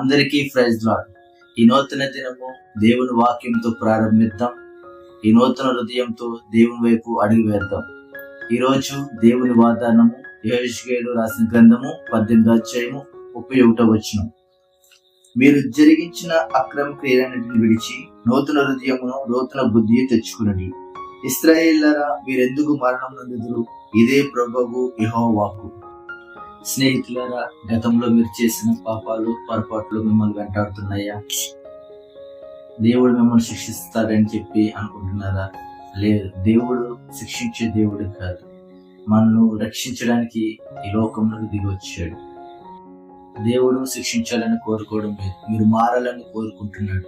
అందరికీ praise lord. ఈ నూతన దినము దేవుని వాక్యంతో ప్రారంభిద్దాం. ఈ నూతన హృదయంతో దేవుని వైపు అడుగు వేద్దాం. ఈ రోజు దేవుని వాగ్దానము యోగేలు రాసిన గ్రంథము పద్దెనిమిది అధ్యాయము ముప్పై ఒకటో వచ్చిన మీరు జరిగించిన అక్రమ క్రియలన్నిటిని విడిచి నూతన హృదయమును నూతన బుద్ధి తెచ్చుకునండి. ఇస్రాయేల్లరా మీరెందుకు మరణం నందుదురు? ఇదే ప్రభువు యహో వాక్కు స్నేహితులారా గతంలో మీరు చేసిన పాపాలు పొరపాట్లు మిమ్మల్ని వెంటాడుతున్నాయా? దేవుడు మిమ్మల్ని శిక్షిస్తాడని చెప్పి అనుకుంటున్నారా? లేదు దేవుడు శిక్షించే దేవుడు కాదు. మనను రక్షించడానికి ఈ లోకంలోకి దిగి వచ్చాడు. దేవుడు శిక్షించాలని కోరుకోవడం లేదు. మీరు మారాలని కోరుకుంటున్నాడు.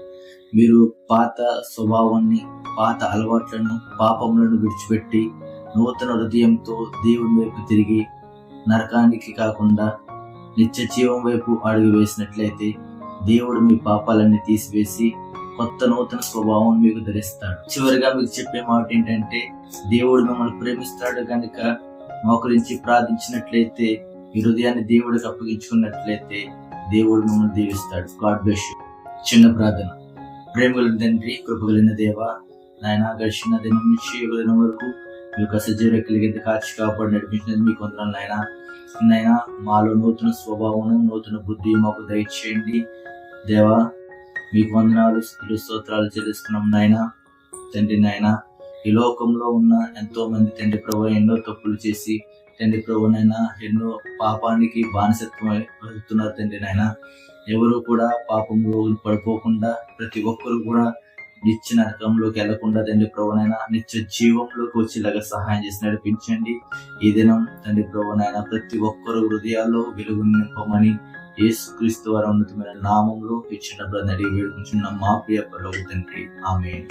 మీరు పాత స్వభావాన్ని పాత అలవాట్లను పాపములను విడిచిపెట్టి నూతన హృదయంతో దేవుని వైపు తిరిగి నరకానికి కాకుండా నిత్య జీవం వైపు అడుగు వేసినట్లయితే దేవుడు మీ పాపాలన్నీ తీసివేసి కొత్త నూతన స్వభావం మీకు ధరిస్తాడు. చివరిగా మీకు చెప్పే మాట ఏంటంటే దేవుడు మిమ్మల్ని ప్రేమిస్తాడు కనుక మోకరించి ప్రార్థించినట్లయితే ఈ హృదయాన్ని దేవుడికి అప్పగించుకున్నట్లయితే దేవుడు మిమ్మల్ని దీవిస్తాడు. గాడ్ బ్లెస్ చిన్న ప్రార్థన. ప్రేమగల తండ్రి కృపగలిన దేవ నాయన గడిచిన దినం నుంచి ఈ దినం వరకు మీ యొక్క సజీవ రెక్కలికి కాచి కాపాడి నడిపించినది మీకు వందనాలు నాయన. నాయన మాలో నూతన స్వభావం నూతన బుద్ధి మాకు దయచేయండి. దేవా మీకు వందనాలు స్థితులు స్తోత్రాలు చెల్లిస్తున్నాం నాయన. తండ్రి నాయన ఈ లోకంలో ఉన్న ఎంతో మంది తండ్రి ప్రభు ఎన్నో తప్పులు చేసి తండ్రి ప్రభునైనా ఎన్నో పాపానికి బానిసత్వం వెళ్తున్నారు తండ్రి నాయన. ఎవరు కూడా పాపంలో పడిపోకుండా ప్రతి ఒక్కరు కూడా నిత్య నరకంలోకి వెళ్ళకుండా తండ్రి ప్రభునైనా నిత్య జీవంలోకి వచ్చేలాగా సహాయం చేసి నడిపించండి. ఈ దినం తండ్రి ప్రభునైనా ప్రతి ఒక్కరు హృదయాల్లో వెలుగు నింపమని యేసు క్రీస్తు వారి ఉన్నతమైన నామంలో ఇచ్చిన బ్రదర్ వేడుకుంటున్న. మా ప్రియ పరలోక తండ్రి. ఆమె